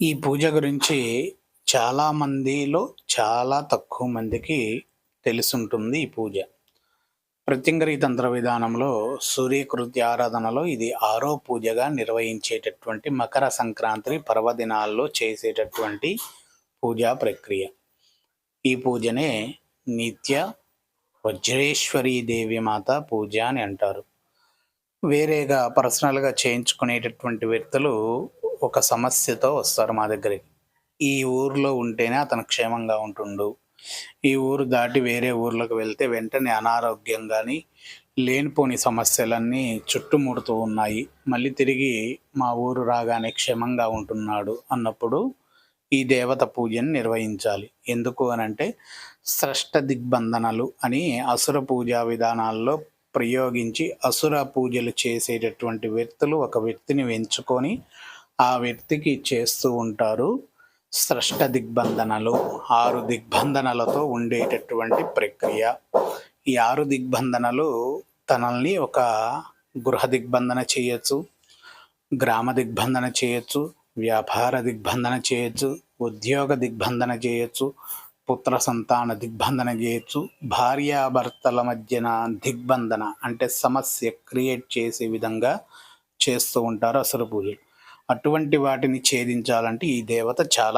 ఈ పూజ గురించి చాలా మందిలో చాలా తక్కువ మందికి తెలుసుంటుంది ఈ పూజ. ప్రత్యంగరి తంత్ర విధానంలో సూర్యకృతి ఆరాధనలో ఇది ఆరో పూజగా నిర్వహించేటటువంటి మకర సంక్రాంతి పర్వదినాల్లో చేసేటటువంటి పూజా ప్రక్రియ. ఈ పూజనే నిత్య వజ్రేశ్వరీ దేవి మాత పూజ అని అంటారు. వేరేగా పర్సనల్గా చేయించుకునేటటువంటి వ్యక్తులు ఒక సమస్యతో వస్తారు మా దగ్గరికి. ఈ ఊర్లో ఉంటేనే అతను క్షేమంగా ఉంటుండు. ఈ ఊరు దాటి వేరే ఊర్లకు వెళ్తే వెంటనే అనారోగ్యం కానీ లేనిపోని సమస్యలన్నీ చుట్టుముడుతూ ఉన్నాయి. మళ్ళీ తిరిగి మా ఊరు రాగానే క్షేమంగా ఉంటున్నాడు అన్నప్పుడు ఈ దేవత పూజను నిర్వహించాలి. ఎందుకు అని అంటే స్రష్ట దిగ్బంధనలు అని అసుర పూజా విధానాల్లో ప్రయోగించి అసుర పూజలు చేసేటటువంటి వ్యక్తులు ఒక వ్యక్తిని ఎంచుకొని ఆ వ్యక్తికి చేస్తూ ఉంటారు స్రష్ట దిగ్బంధనలు ఆరు దిగ్బంధనలతో ఉండేటటువంటి ప్రక్రియ. ఈ ఆరు దిగ్బంధనలు తనల్ని ఒక గృహ దిగ్బంధన చేయొచ్చు గ్రామ దిగ్బంధన చేయొచ్చు వ్యాపార దిగ్బంధన చేయొచ్చు ఉద్యోగ దిగ్బంధన చేయొచ్చు పుత్ర సంతాన దిగ్బంధన చేయొచ్చు భార్యాభర్తల మధ్యన దిగ్బంధన అంటే సమస్య క్రియేట్ చేసే విధంగా చేస్తూ ఉంటారు అసలు పూజలు. అటువంటి వాటిని ఛేదించాలంటే ఈ దేవత చాలా